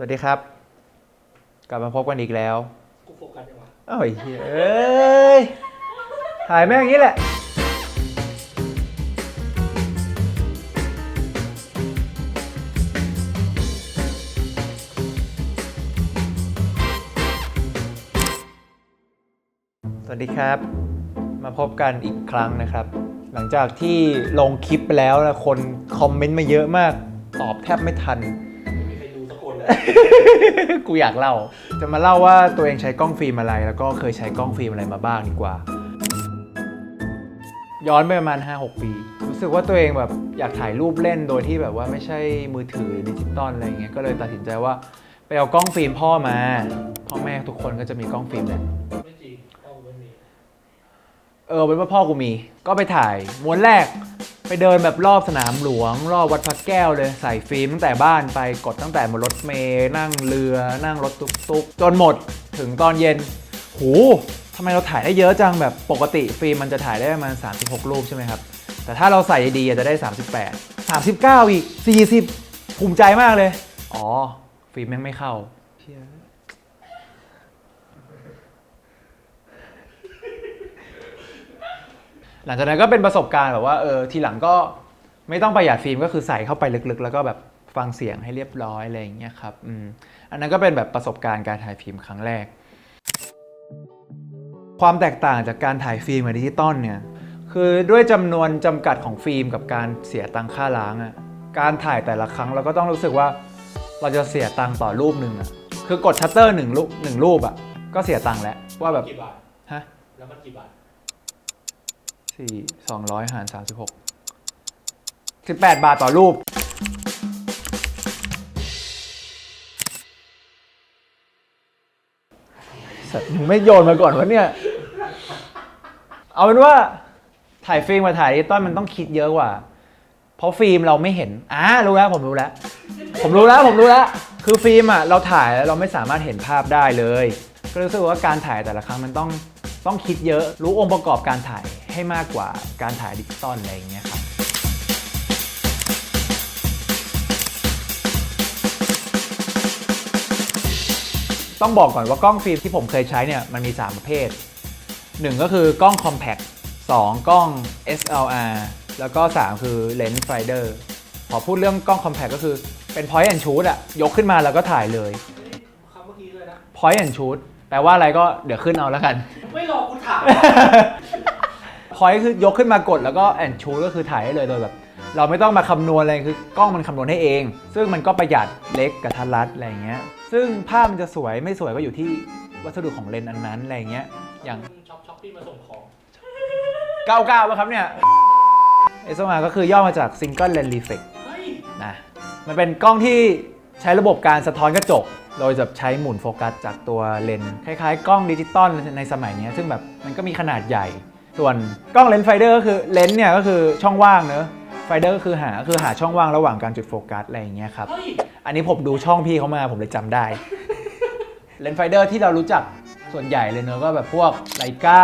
สวัสดีครับ กลับมาพบกันอีกแล้วกูโฟกัสยังวะเอ้ยเอ้ยถ่ายแม่งอย่างนี้แหละ สวัสดีครับ มาพบกันอีกครั้งนะครับ หลังจากที่ลงคลิปไปแล้วนะคนคอมเมนต์มาเยอะมาก ตอบแทบไม่ทันไม่มีใครดูสั กคนเลยกูอยากเล่า จะมาเล่าว่าตัวเองใช้กล้องฟิล์มอะไร แล้วก็เคยใช้กล้องฟิล์มอะไรมาบ้างดีกว่า ย้อนไปประมาณ 5-6 ปี รู้สึกว่าตัวเองแบบอยากถ่ายรูปเล่นโดยที่แบบว่าไม่ใช่มือถือดิจิตอลอะไรเงี้ย ก็เลยตัดสินใจว่าไปเอากล้องฟิล์มพ่อมา พ่อแม่ทุกคนก็จะมีกล้องฟิล์มแหละไม่จริงต้องไม่มีเออเป็นว่าพ่อกูมี ก็ไปถ่ายม้วนแรก ไปเดินแบบรอบสนามหลวง รอบวัดพระแก้วเลยใส่ฟิล์มตั้งแต่บ้านไปกดตั้งแต่บนรถเมล์นั่งเรือนั่งรถตุ๊กๆ จนหมดถึงตอนเย็นหูทำไมเราถ่ายได้เยอะจังแบบปกติฟิล์มมันจะถ่ายได้ประมาณ 36 รูปใช่ไหมครับ แต่ถ้าเราใส่ดีจะได้ 38 39 อีก 40 ภูมิใจมากเลย อ๋อ ฟิล์มแม่งไม่เข้าเชี่ย หลังจากนั้นก็เป็นประสบการณ์แบบว่าเออทีหลังก็ไม่ต้องประหยัดฟิล์มก็คือใส่เข้าไปลึกๆ แล้วก็แบบฟังเสียงให้เรียบร้อยอะไรอย่างเงี้ยครับอืมอันนั้นก็เป็นแบบประสบการณ์การถ่ายฟิล์มครั้งแรก ความแตกต่างจากการถ่ายฟิล์มกับดิจิตอลเนี่ยคือด้วยจำนวนจำกัดของฟิล์มกับการเสียตังค่าล้างอะ่ะการถ่ายแต่ละครั้งเราก็ต้องรู้สึกว่าเราจะเสียตังค์ต่อรูปหนึ่งอะ่ะคือกดชัตเตอร์หนึ่งรูปหนึ่งรูปอะ่ะก็เสียตังค์แล้วว่าแบบกี่บาทฮะแล้วมันกี่บาท สี่สองร้อยหารสามสิบหกสิบแปดบาทต่อรูป สัตว์มึงไม่โยนมาก่อนวะเนี่ย เอาเป็นว่าถ่ายฟิล์มกับถ่ายดิจิตอลมันต้องคิดเยอะกว่า เพราะฟิล์มเราไม่เห็นอ่ารู้แล้วผมรู้แล้ว ผมรู้แล้วผมรู้แล้ว คือฟิล์มอะเราถ่ายแล้วเราไม่สามารถเห็นภาพได้เลย ก็รู้สึกว่าการถ่ายแต่ละครั้งมันต้องต้องคิดเยอะรู้องค์ประกอบการถ่าย ให้มากกว่าการถ่ายดิจิตอลอะไรอย่างเงี้ยครับต้องบอกก่อนว่ากล้องฟิล์มที่ผมเคยใช้เนี่ยมันมี 3 ประเภท 1 ก็คือกล้อง compact 2 กล้อง SLR แล้วก็ 3 คือ lens finder พอพูดเรื่องกล้อง compact ก็คือเป็น point and shoot อะยกขึ้นมาแล้วก็ถ่ายเลยเฮ้ยคำเมื่อกี้เลยนะ point and shoot แปลว่าอะไรก็เดี๋ยวขึ้นเอาแล้วกัน ไม่รอกูถาม point คือยกขึ้นมากดแล้วก็ and shoot ก็คือถ่ายได้เลยโดยแบบเราไม่ต้องมาคำนวณอะไรคือกล้องมันคำนวณให้เอง ซึ่งมันก็ประหยัดเล็กกับทันรัดอะไรอย่างเงี้ย ซึ่งภาพมันจะสวยไม่สวยก็อยู่ที่วัสดุของเลนส์อันนั้นอะไรอย่างเงี้ย อย่างช็อปช็อปปี้มาส่งของ99ป่ะครับเนี่ย SLR ก็คือย่อมาจาก Single Lens Reflex เฮ้ยนะมันเป็นกล้องที่ใช้ระบบการสะท้อนกระจก โดยจะใช้หมุนโฟกัสจากตัวเลนส์คล้ายๆ กล้องดิจิตอลในสมัยนี้ซึ่งแบบมันก็มีขนาดใหญ่ ส่วนกล้องเลนส์ไฟเดอร์ก็คือเลนส์เนี่ยก็คือช่องว่างเนอะไฟเดอร์ก็คือหาคือหาช่องว่างระหว่างการจุดโฟกัสอะไรอย่างเงี้ยครับเฮ้ยอันนี้ผมดูช่องพี่เขามาผมเลยจำได้ เลนส์ไฟเดอร์ที่เรารู้จักส่วนใหญ่เลยเนอะก็แบบพวกไลกา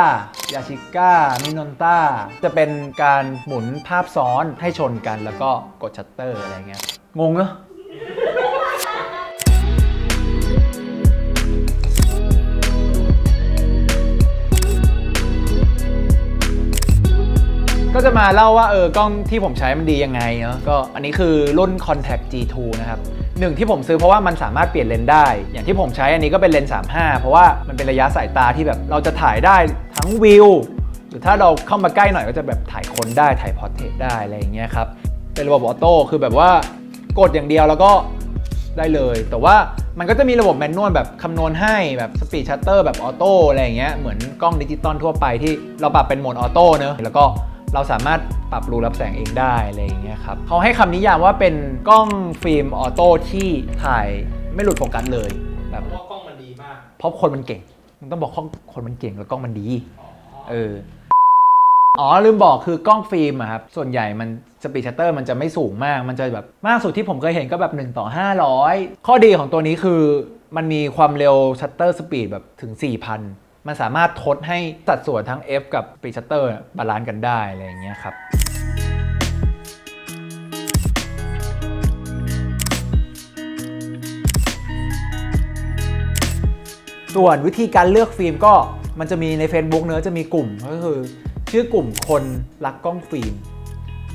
ยาชิก้ามินอนต้าจะเป็นการหมุนภาพซ้อนให้ชนกันแล้วก็กดชัตเตอร์อะไรเงี้ยงงเนอะ จะมาเล่าว่าเออกล้องที่ผมใช้มันดียังไงเนาะก็อันนี้คือรุ่น Contact G2 นะครับหนึ่งที่ผมซื้อเพราะว่ามันสามารถเปลี่ยนเลนส์ได้ อย่างที่ผมใช้อันนี้ก็เป็นเลนส์35 เพราะว่ามันเป็นระยะสายตาที่แบบเราจะถ่ายได้ทั้งวิวหรือถ้าเราเข้ามาใกล้หน่อยก็จะแบบถ่ายคนได้ถ่ายพอร์เทรตได้อะไรอย่างเงี้ยครับเป็นระบบออโต้คือแบบว่ากดอย่างเดียวแล้วก็ได้เลย แต่ว่ามันก็จะมีระบบแมนนวลแบบคำนวณให้แบบสปีดชัตเตอร์แบบออโต้อะไรอย่างเงี้ยเหมือนกล้องดิจิตอลทั่วไปที่เราปรับเป็นโหมดออโต้เนอะแล้วก็ เราสามารถปรับรูรับแสงเองได้อะไรอย่างเงี้ยครับเขาให้คำนิยามว่าเป็นกล้องฟิล์มออโต้ที่ถ่ายไม่หลุดโฟกัสเลยแบบเพราะว่ากล้องมันดีมาก เพราะคนมันเก่งมันต้องบอกคนคนมันเก่งแล้วกล้องมันดีอ๋อเอออ๋อลืมบอกคือกล้องฟิล์มอะครับ ส่วนใหญ่มันสปีดชัตเตอร์มันจะไม่สูงมาก มันจะแบบมากสุดที่ผมเคยเห็นก็แบบ 1 ต่อ 500 ข้อดีของตัวนี้คือมันมีความเร็วชัตเตอร์สปีดแบบถึง 4,000 มันสามารถทดให้สัดส่วนทั้ง F กับปีชัตเตอร์บาลานซ์กันได้อะไรอย่างเงี้ยครับส่วนวิธีการเลือกฟิล์มก็มันจะมีใน Facebook เนื้อจะมีกลุ่มก็คือ ชื่อกลุ่มคนรักกล้องฟิล์ม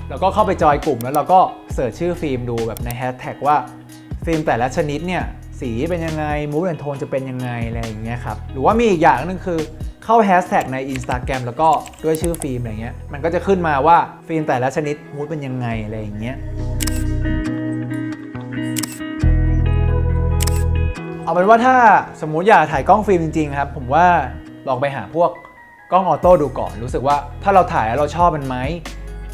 แล้วก็เข้าไปจอยกลุ่มแล้วเราก็เสิร์ชชื่อฟิล์มดูแบบในแฮชแท็กว่าฟิล์มแต่ละชนิดเนี่ย สีเป็นยังไงมูฟแอนโทนจะเป็นยังไงอะไรอย่างเงี้ยครับหรือว่ามีอีกอย่างหนึงคือเข้าแฮชแท็กใน Instagram แล้วก็ด้วยชื่อฟิล์มอะไรเงี้ยมันก็จะขึ้นมาว่าฟิล์มแต่ละชนิดมูดเป็นยังไงอะไรอย่างเงี้ยเอาเป็นว่าถ้าสมมุติอยากถ่ายกล้องฟิล์มจริงๆครับผมว่าลองไปหาพวกกล้องออโต้ดูก่อน รู้สึกว่าถ้าเราถ่ายแล้วเราชอบมันไหม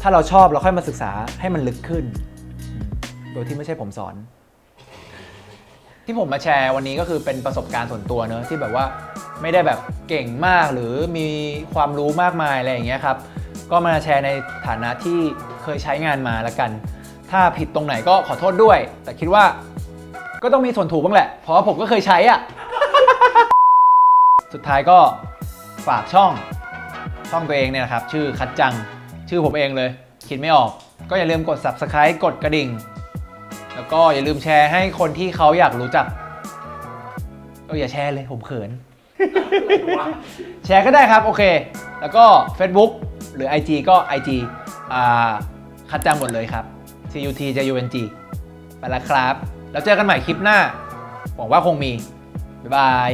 ถ้าเราชอบเราค่อยมาศึกษาให้มันลึกขึ้น โดยที่ไม่ใช่ผมสอน ที่ผมมาแชร์วันนี้ก็คือเป็นประสบการณ์ส่วนตัวเนอะที่แบบว่าไม่ได้แบบเก่งมากหรือมีความรู้มากมายอะไรอย่างเงี้ยครับก็มาแชร์ในฐานะที่เคยใช้งานมาละกัน ถ้าผิดตรงไหนก็ขอโทษด้วย แต่คิดว่าก็ต้องมีส่วนถูกบ้างแหละ เพราะว่าผมก็เคยใช้อะ สุดท้ายก็ฝากช่องช่องตัวเองเนี่ยนะครับ ชื่อคัดจังชื่อผมเองเลย คิดไม่ออก ก็อย่าลืมกด subscribe กดกระดิ่ง แล้วก็อย่าลืมแชร์ให้คนที่เขาอยากรู้จักเอออย่าแชร์เลยผมเขิน แชร์ก็ได้ครับ โอเค แล้วก็ Facebook หรือ IG ก็ IG อ่าคัดจังหมดเลยครับ CUT จะ UNG ไปแล้วครับ แล้วเจอกันใหม่คลิปหน้าหวังว่าคงมี บ๊ายบาย